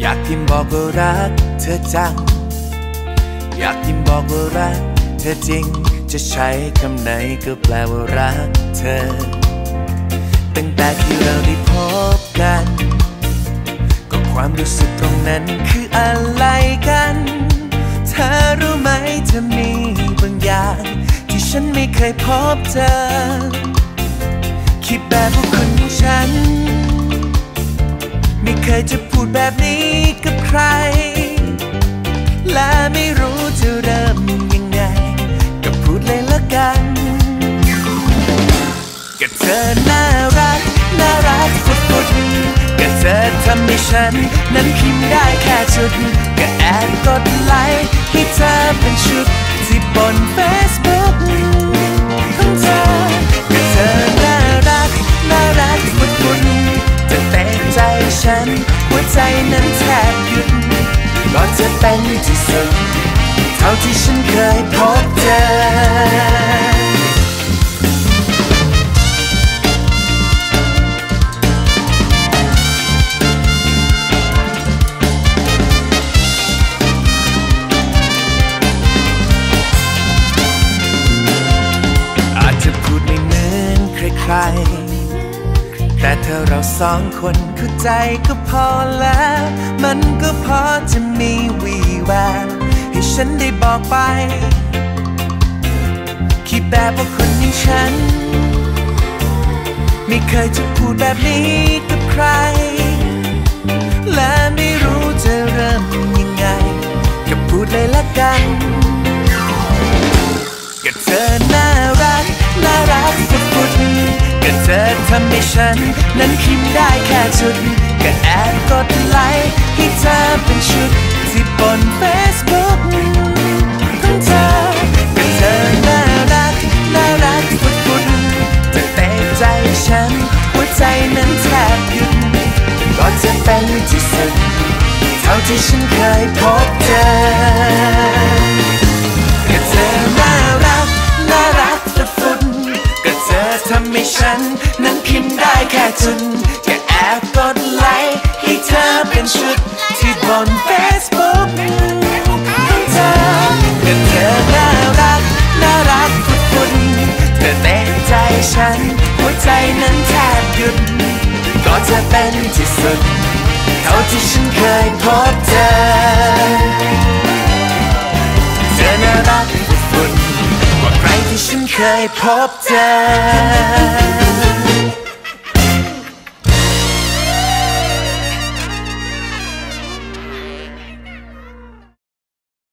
อยากพิมพ์บอกว่ารักเธอจัง อยากพิมพ์บอกว่ารักเธอจริง จะใช้คำไหนก็แปลว่ารักเธอ ตั้งแต่ที่เราได้พบกัน ก็ความรู้สึกตรงนั้นคืออะไรกัน เธอรู้ไหมเธอมีบางอย่าง ที่ฉันไม่เคยพบเจอคิดแบบว่าคนองฉัน ไม่เคยจะพูดแบบนี้ ร และไม่รู้จะเริ่มยังไง ก็พูดเลยละกันก็เธอน่ารัก น่ารักสุดๆก็เธอทำให้ฉัน นั้นพิมพ์ได้แค่จุด ก็แอบกดไลค์ให้เธอเป็นชุดที่บน เป็นที่สุด เท่าที่ฉันเคยพบเจอใคร แต่ถ้าเราสองคนเข้าใจก็พอแล้ว มันก็พอจะมีวีแววให้ฉันได้บอกไป คิดแบบว่าคนอย่างฉัน ไม่เคยจะพูดแบบนี้กับใคร และไม่รู้จะเริ่มยังไง ก็พูดเลยละกันก็เธอน่ารัก น่ารัก ก็เธอทำให้ฉัน นั้นพิมได้แค่จุด ก็แอบกดไลค์ให้เธอเป็นชุด ที่บน Facebook ของเธอก็เธอน่ารัก น่ารักฟุดๆจะเตะใจฉัน หัวใจนั้นแทบหยุดก็จะเป็นที่สุด เท่าที่ฉันเคยพบเจอ นั้นพิมพ์ได้แค่จุดแค่แอบกดไลค์ให้เธอเป็นชุดที่บน Facebook ของเธอก็เธอน่ารักน่ารักฟุดฟุดๆเธอเตะใจฉัน หัวใจนั้นแทบหยุดก็จะเป็นที่สุด เท่าที่ฉันเคยพบเจอเธอน่ารัก ที่ฉันเคยพบเจอ